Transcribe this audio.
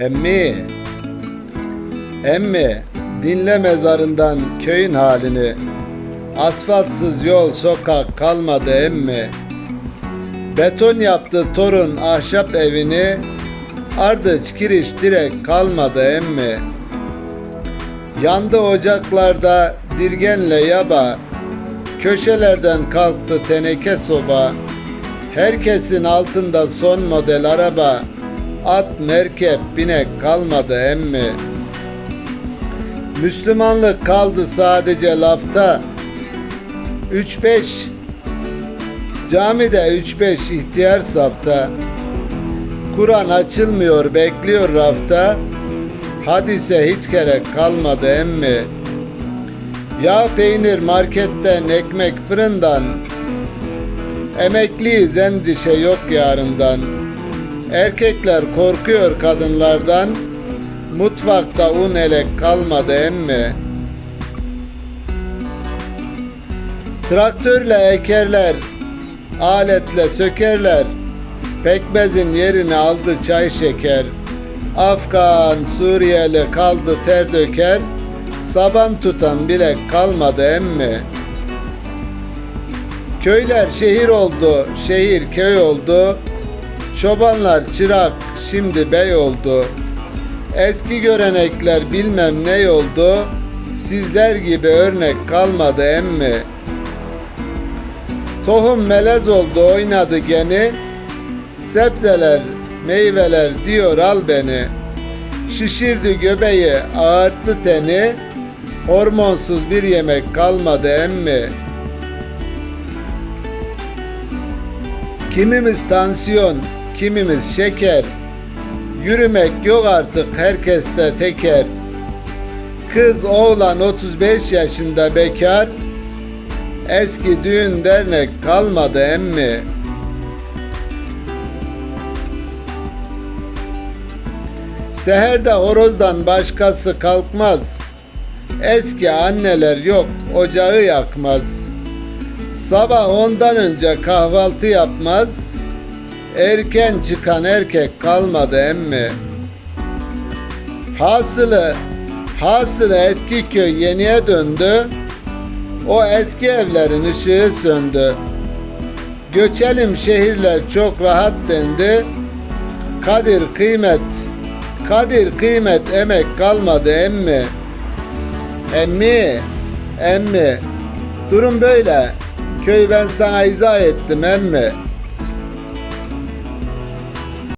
Emmi, emmi, dinle mezarından köyün halini. Asfaltsız yol sokak kalmadı emmi. Beton yaptı torun ahşap evini. Ardıç kiriş direk kalmadı emmi. Yandı ocaklarda dirgenle yaba. Köşelerden kalktı teneke soba. Herkesin altında son model araba. At, merkep, binek kalmadı emmi. Müslümanlık kaldı sadece lafta. 3-5 Camide 3-5 ihtiyar safta. Kur'an açılmıyor bekliyor rafta. Hadise hiç gerek kalmadı emmi. Yağ peynir marketten ekmek fırından. Emekliyiz endişe yok yarından. Erkekler korkuyor kadınlardan. Mutfakta un elek kalmadı emmi. Traktörle ekerler, aletle sökerler. Pekmezin yerini aldı çay şeker. Afgan, Suriyeli kaldı ter döker. Saban tutan bilek kalmadı emmi. Köyler şehir oldu, şehir köy oldu. Çobanlar çırak, şimdi bey oldu. Eski görenekler bilmem ne oldu. Sizler gibi örnek kalmadı emmi. Tohum melez oldu oynadı geni. Sebzeler, meyveler diyor al beni. Şişirdi göbeği, ağarttı teni. Hormonsuz bir yemek kalmadı emmi. Kimimiz tansiyon, kimimiz şeker. Yürümek yok artık herkeste teker. Kız oğlan 35 yaşında bekar. Eski düğün dernek kalmadı emmi. Seherde horozdan başkası kalkmaz. Eski anneler yok, ocağı yakmaz. Sabah ondan önce kahvaltı yapmaz. Erken çıkan erkek kalmadı emmi. Hasılı, hasılı eski köy yeniye döndü. O eski evlerin ışığı söndü. Göçelim şehirler çok rahat dendi. Kadir kıymet, kadir kıymet emek kalmadı emmi. Emmi, emmi. Durum böyle. Köy ben sana izah ettim emmi.